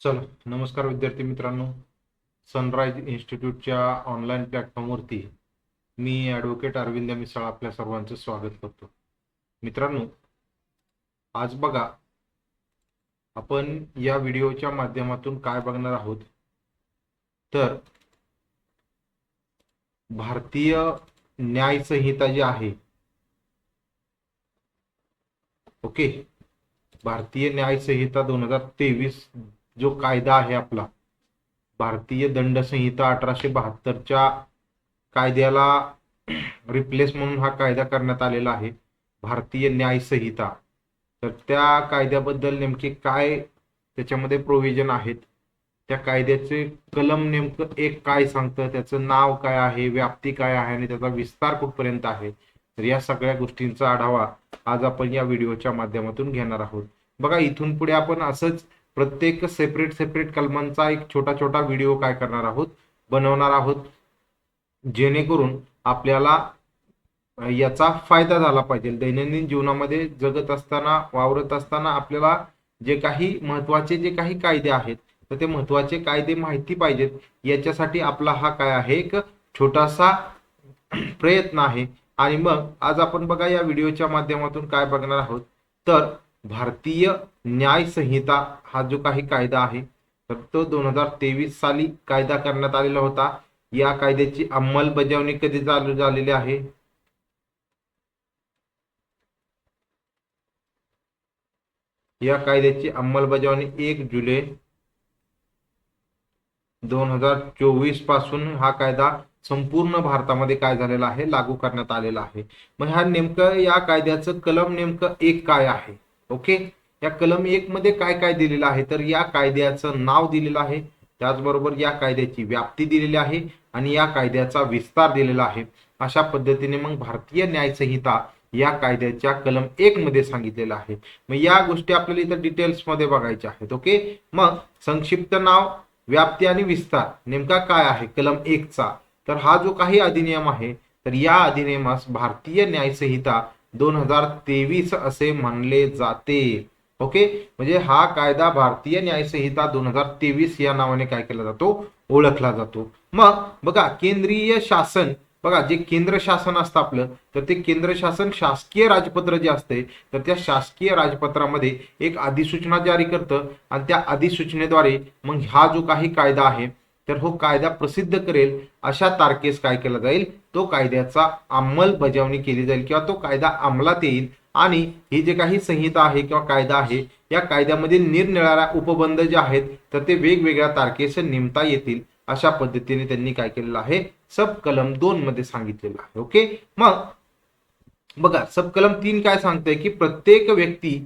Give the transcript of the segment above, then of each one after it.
चला नमस्कार विद्यार्थी मित्रांनो. सनराइज इन्स्टिट्यूटच्या ऑनलाईन प्लॅटफॉर्मवरती मी ॲडव्होकेट अरविंद मिसाळ आपल्या सर्वांचं स्वागत करतो. मित्रांनो आज बघा आपण या व्हिडिओच्या माध्यमातून काय बघणार आहोत? तर भारतीय न्याय संहिता जी आहे ओके? भारतीय न्याय संहिता दोन हजार तेवीस जो कायदा आहे आपला भारतीय दंड संहिता अठराशे बहात्तरच्या कायद्याला रिप्लेस म्हणून हा कायदा करण्यात आलेला आहे भारतीय न्याय संहिता. तर त्या कायद्याबद्दल नेमके काय त्याच्यामध्ये प्रोव्हिजन आहेत? त्या कायद्याचे कलम नेमकं एक काय सांगतं? त्याचं नाव काय आहे? व्याप्ती काय आहे? आणि त्याचा विस्तार कुठपर्यंत आहे? तर या सगळ्या गोष्टींचा आढावा आज आपण या व्हिडिओच्या माध्यमातून घेणार आहोत. बघा इथून पुढे आपण असंच प्रत्येक सेपरेट सेपरेट कलमांचा एक छोटा छोटा व्हिडिओ काय करणार आहोत बनवणार आहोत. जेणेकरून आपल्याला याचा फायदा झाला पाहिजे. दैनंदिन जीवनामध्ये जगत असताना वावरत असताना आपल्याला जे काही महत्त्वाचे जे काही कायदे आहेत तर ते महत्त्वाचे कायदे माहिती पाहिजेत. याच्यासाठी आपला हा काय आहे एक छोटासा प्रयत्न आहे. आणि मग आज आपण बघा या व्हिडिओच्या माध्यमातून काय बघणार आहोत. तर भारतीय न्याय संहिता हा जो काही कायदा आहे तर तो दोन हजार तेवीस साली कायदा करण्यात आलेला होता. या कायद्याची अंमलबजावणी कधी चालू झालेली आहे? या कायद्याची अंमलबजावणी एक जुलै दोन हजार चोवीसपासून हा कायदा संपूर्ण भारतामध्ये काय झालेला आहे? लागू करण्यात आलेला आहे. मग ह्या नेमकं या कायद्याचं कलम नेमकं एक काय आहे? ओके? या कलम एक मध्ये काय काय दिलेलं आहे? तर या कायद्याचं नाव दिलेलं आहे. त्याचबरोबर या कायद्याची व्याप्ती दिलेली आहे आणि या कायद्याचा विस्तार दिलेला आहे. अशा पद्धतीने मग भारतीय न्यायसंहिता या कायद्याच्या कलम एक मध्ये सांगितलेलं आहे. मग या गोष्टी आपल्याला इथं डिटेल्समध्ये बघायच्या आहेत ओके? मग संक्षिप्त नाव व्याप्ती आणि विस्तार नेमका काय आहे कलम एकचा? तर हा जो काही अधिनियम आहे तर या अधिनियमास भारतीय न्यायसंहिता दोन हजार तेवीस असे म्हणले जाते. ओके म्हणजे हा कायदा भारतीय न्यायसंहिता दोन हजार तेवीस या नावाने काय केला जातो? ओळखला जातो. मग बघा केंद्रीय शासन बघा जे केंद्र शासन असतं आपलं तर ते केंद्र शासन शासकीय राजपत्र जे असते तर त्या शासकीय राजपत्रामध्ये एक अधिसूचना जारी करतं आणि त्या अधिसूचनेद्वारे मग हा जो काही कायदा आहे तर हो कायदा प्रसिद्ध करेल अशा तारखेस काय केला जाईल? तो कायद्याचा अंमलबजावणी केली जाईल किंवा तो कायदा अंमलात येईल. आणि ही जे काही संहिता आहे किंवा कायदा आहे या कायद्यामध्ये निरनिराळ्या उपबंध जे आहेत तर ते वेगवेगळ्या तारखेस नेमता येतील. अशा पद्धतीने त्यांनी काय केलेलं आहे? सब कलम दोन मध्ये सांगितलेलं आहे. ओके? मग बघा सब कलम तीन काय सांगतंय की प्रत्येक व्यक्ती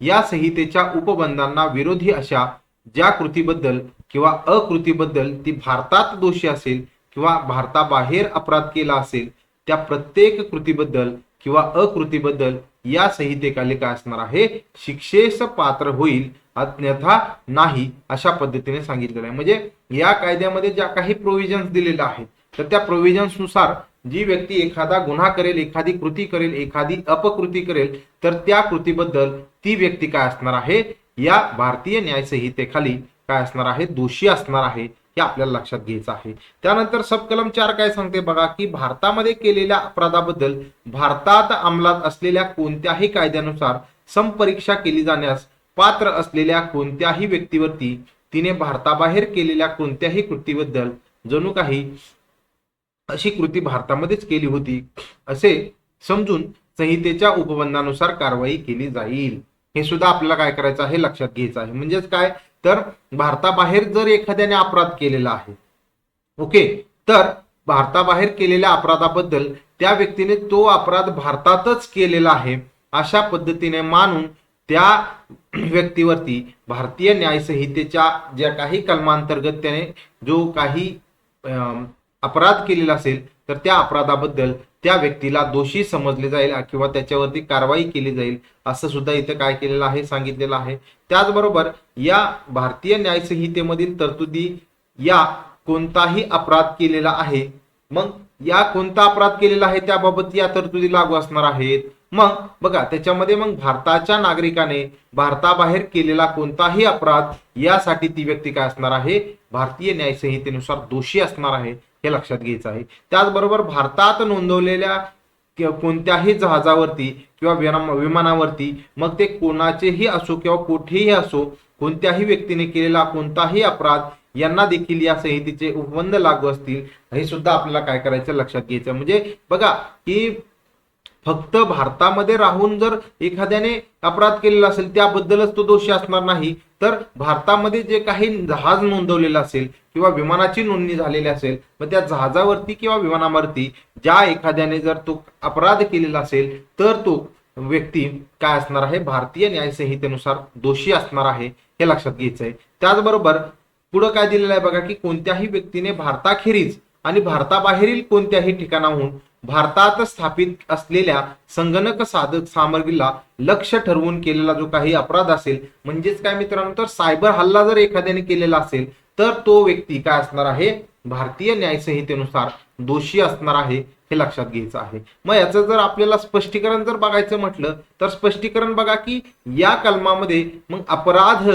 या संहितेच्या उपबंधांना विरोधी अशा ज्या कृतीबद्दल किंवा अकृतीबद्दल ती भारतात दोषी असेल किंवा भारताबाहेर अपराध केला असेल त्या प्रत्येक कृतीबद्दल किंवा अकृतीबद्दल या संहितेखाली काय असणार आहे. शिक्षेस पात्र होईल अन्यथा नाही अशा पद्धतीने सांगितलेलं आहे. म्हणजे या कायद्यामध्ये ज्या काही प्रोव्हिजन्स दिलेल्या आहेत तर त्या प्रोव्हिजन्सनुसार जी व्यक्ती एखादा गुन्हा करेल एखादी कृती करेल एखादी अपकृती करेल तर त्या कृतीबद्दल ती व्यक्ती काय असणार आहे? या भारतीय न्यायसंहितेखाली काय असणार आहे? दोषी असणार आहे हे आपल्याला लक्षात घ्यायचं आहे. त्यानंतर सबकलम चार काय सांगते बघा की भारतामध्ये केलेल्या अपराधाबद्दल भारतात अंमलात असलेल्या कोणत्याही कायद्यानुसार संपरीक्षा केली जाण्यास पात्र असलेल्या कोणत्याही व्यक्तीवरती तिने भारताबाहेर केलेल्या कोणत्याही कृतीबद्दल जणू काही अशी कृती भारतामध्येच केली होती असे समजून संहितेच्या उपबंधानुसार कारवाई केली जाईल. हे सुद्धा आपल्याला काय करायचं आहे? लक्षात घ्यायचं आहे. म्हणजेच काय? तर भारताबाहेर जर एखाद्याने अपराध केलेला आहे ओके? तर भारताबाहेर केलेल्या अपराधाबद्दल त्या व्यक्तीने तो अपराध भारतातच केलेला आहे अशा पद्धतीने मानून त्या व्यक्तीवरती भारतीय न्यायसंहितेच्या ज्या काही कलमांतर्गत त्याने जो काही अपराध केलेला असेल तर त्या अपराधाबद्दल त्या व्यक्तीला दोषी समजले जाईल किंवा त्याच्यावरती कारवाई केली जाईल असं सुद्धा इथं काय केलेलं आहे सांगितलेलं आहे. त्याचबरोबर या भारतीय न्याय संहितेमधील तरतुदी या कोणताही अपराध केलेला आहे मग या कोणता अपराध केलेला आहे त्याबाबत या तरतुदी लागू असणार आहेत. मग बघा त्याच्यामध्ये मग भारताच्या नागरिकाने भारताबाहेर केलेला कोणताही अपराध यासाठी ती व्यक्ती काय असणार आहे? भारतीय न्यायसंहितेनुसार दोषी असणार आहे. हे लक्षात घ्यायचं आहे. त्याचबरोबर भारतात नोंदवलेल्या कोणत्याही जहाजावरती किंवा विना- विमानावरती मग ते कोणाचेही असो किंवा कुठेही असो कोणत्याही व्यक्तीने केलेला कोणताही अपराध यांना देखील या संहितेचे उपबंध लागू असतील. हे सुद्धा आपल्याला काय करायचं लक्षात घ्यायचं म्हणजे बघा की फक्त भारतामध्ये राहून जर एखाद्याने अपराध केलेला असेल त्याबद्दलच तो दोषी असणार नाही. तर भारतामध्ये जे काही जहाज नोंदवलेलं असेल किंवा विमानाची नोंदणी झालेली असेल मग त्या जहाजावरती किंवा विमानावरती ज्या एखाद्याने जर तो अपराध केलेला असेल तर तो व्यक्ती काय असणार आहे? भारतीय न्यायसंहितेनुसार दोषी असणार आहे हे लक्षात घ्यायचं आहे त्याचबरोबर पुढं काय दिलेलं आहे बघा की कोणत्याही व्यक्तीने भारताखेरीज आणि भारताबाहेरील कोणत्याही ठिकाणाहून भारतात स्थापित असलेल्या संगणक साधक सामग्रीला लक्ष ठरवून केलेला जो काही अपराध असेल म्हणजेच काय मित्रांनो? तर सायबर हल्ला जर एखाद्याने केलेला असेल तर तो व्यक्ती काय असणार आहे? भारतीय न्यायसंहितेनुसार दोषी असणार आहे हे लक्षात घ्यायचं आहे. मग याचं जर आपल्याला स्पष्टीकरण जर बघायचं म्हटलं तर स्पष्टीकरण बघा की या कलमामध्ये मग अपराध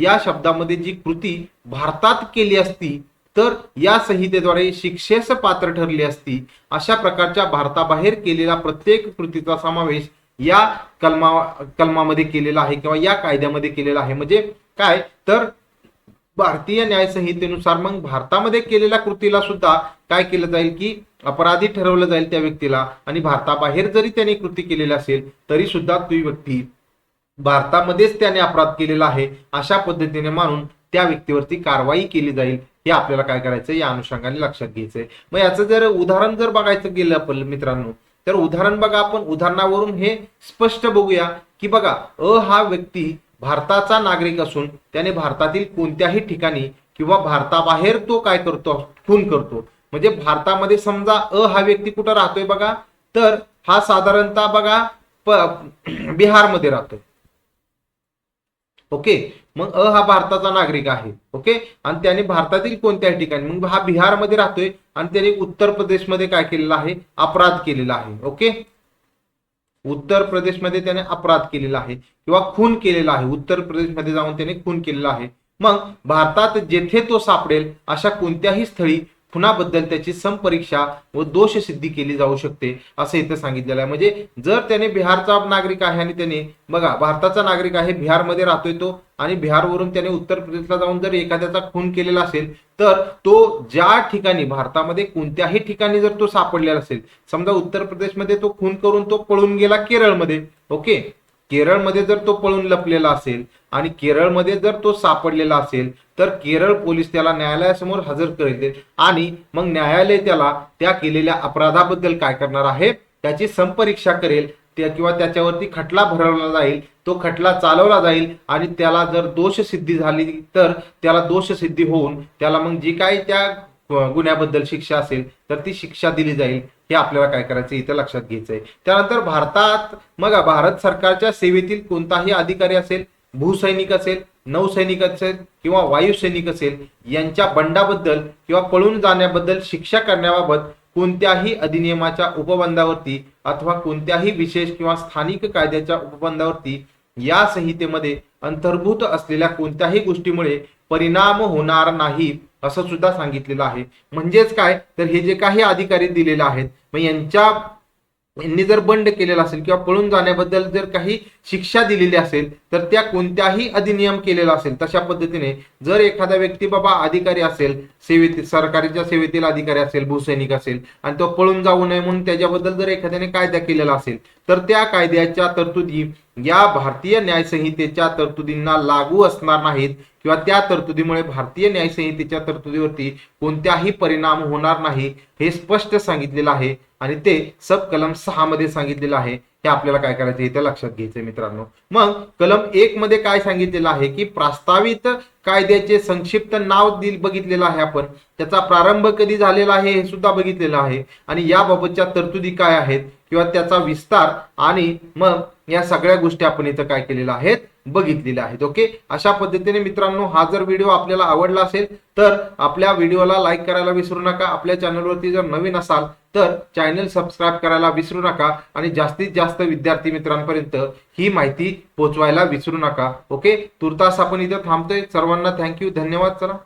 या शब्दामध्ये जी कृती भारतात केली असती तर या संहितेद्वारे शिक्षेस पात्र ठरली असती अशा प्रकारच्या भारताबाहेर केलेला प्रत्येक कृतीचा समावेश या कलमा कलमामध्ये केलेला आहे किंवा या कायद्यामध्ये केलेला आहे. म्हणजे काय? तर भारतीय न्याय संहितेनुसार मग भारतामध्ये केलेल्या कृतीला सुद्धा काय केलं जाईल की अपराधी ठरवलं जाईल त्या व्यक्तीला. आणि भारताबाहेर जरी त्याने कृती केलेली असेल तरी सुद्धा ती व्यक्ती भारतामध्येच त्याने अपराध केलेला आहे अशा पद्धतीने मानून त्या व्यक्तीवरती कारवाई केली जाईल. हे आपल्याला काय करायचं या अनुषंगाने लक्षात घ्यायचंय. मग याचं जर उदाहरण जर बघायचं गेलं आपण मित्रांनो तर उदाहरण बघा आपण. उदाहरणावरून हे स्पष्ट बघूया की बघा अ हा व्यक्ती भारताचा नागरिक असून त्याने भारतातील कोणत्याही ठिकाणी किंवा भारताबाहेर तो काय करतो? खून करतो. म्हणजे भारतामध्ये समजा अ हा व्यक्ती कुठं राहतोय बघा तर हा साधारणतः बघा प- बिहारमध्ये राहतोय. ओके? मग अ हा भारताचा नागरिक आहे ओके? आणि त्याने भारतातील कोणत्याही ठिकाणी मग हा बिहारमध्ये राहतोय आणि त्याने उत्तर प्रदेशमध्ये काय केलेला आहे? अपराध केलेला आहे ओके? उत्तर प्रदेशमध्ये त्याने अपराध केलेला आहे किंवा खून केलेला आहे. उत्तर प्रदेशमध्ये जाऊन त्याने खून केलेला आहे. मग भारतात जेथे तो सापडेल अशा कोणत्याही स्थळी खुनाबद्दल त्याची संपरीक्षा व दोष सिद्धी केली जाऊ शकते असं इथं सांगितलेलं आहे. म्हणजे जर त्याने बिहारचा नागरिक आहे आणि त्याने बघा भारताचा नागरिक आहे बिहारमध्ये राहतोय तो आणि बिहारवरून त्याने उत्तर प्रदेशला जाऊन जर एखाद्याचा खून केलेला असेल तर तो ज्या ठिकाणी भारतामध्ये कोणत्याही ठिकाणी जर तो सापडलेला असेल समजा उत्तर प्रदेशमध्ये तो खून करून तो पळून गेला केरळमध्ये ओके? केरळमध्ये जर तो पळून लपलेला असेल आणि केरळमध्ये जर तो सापडलेला असेल तर केरळ पोलीस त्याला न्यायालयासमोर हजर करतील आणि मग न्यायालय त्याला त्या केलेल्या अपराधाबद्दल काय करणार आहे त्याची संपरीक्षा करेल त्या किंवा त्याच्यावरती खटला भरवला जाईल तो खटला चालवला जाईल आणि त्याला जर दोषसिद्धी झाली तर त्याला दोषसिद्धी होऊन त्याला मग जी काही त्या गुन्ह्याबद्दल शिक्षा असेल तर ती शिक्षा दिली जाईल. हे आपल्याला काय करायचं इथं लक्षात घ्यायचंय त्यानंतर भारतात मग भारत सरकारच्या सेवेतील कोणताही अधिकारी असेल भूसैनिक असेल नौसैनिक असेल किंवा वायुसैनिक असेल यांच्या बंडाबद्दल किंवा पळून जाण्याबद्दल शिक्षा करण्याबाबत कोणत्याही अधिनियमाच्या उपबंधावरती अथवा कोणत्याही विशेष किंवा स्थानिक कायद्याच्या उपबंधावरती या संहितेमध्ये अंतर्भूत असलेल्या कोणत्याही गोष्टीमुळे परिणाम होणार नाही. असं सुद्धा सांगितलेलं आहे. म्हणजेच काय? तर हे जे काही अधिकारी दिलेले आहेत मग यांच्या यांनी जर बंड केलेला असेल किंवा पळून जाण्याबद्दल जर काही शिक्षा दिलेली असेल तर त्या कोणत्याही अधिनियम केलेला असेल तशा पद्धतीने जर एखादा व्यक्ती बाबा अधिकारी असेल सेवेतील सरकारीच्या सेवेतील अधिकारी असेल भूसैनिक असेल आणि तो पळून जाऊ नये म्हणून त्याच्याबद्दल जर एखाद्याने कायदा केलेला असेल तर त्या कायद्याच्या तरतुदी या भारतीय न्यायसंहितेच्या तरतुदींना लागू असणार नाहीत किंवा त्या तरतुदीमुळे भारतीय न्यायसंहितेच्या तरतुदीवरती कोणत्याही परिणाम होणार नाही हे स्पष्ट सांगितलेलं आहे आणि ते सब कलम सहा मध्ये सांगितलेलं आहे. हे आपल्याला काय करायचं हे त्या लक्षात घ्यायचंय मित्रांनो. मग कलम एक मध्ये काय सांगितलेलं आहे की प्रस्तावित कायद्याचे संक्षिप्त नाव दिल बघितलेलं आहे आपण. त्याचा प्रारंभ कधी झालेला आहे हे सुद्धा बघितलेलं आहे. आणि याबाबतच्या तरतुदी काय आहेत? किंवा त्याचा विस्तार आणि मग या सगळ्या गोष्टी आपण इथं काय केलेल्या आहेत बघितलेल्या आहेत. ओके अशा पद्धतीने मित्रांनो हा जर व्हिडिओ आपल्याला आवडला असेल तर आपल्या व्हिडिओला लाईक करायला विसरू नका. आपल्या चॅनलवरती जर नवीन असाल तर चॅनल सबस्क्राईब करायला विसरू नका. आणि जास्तीत जास्त विद्यार्थी मित्रांपर्यंत ही माहिती पोहोचवायला विसरू नका. ओके तुर्तास आपण इथं थांबतोय. सर्वांना थँक्यू धन्यवाद. चला.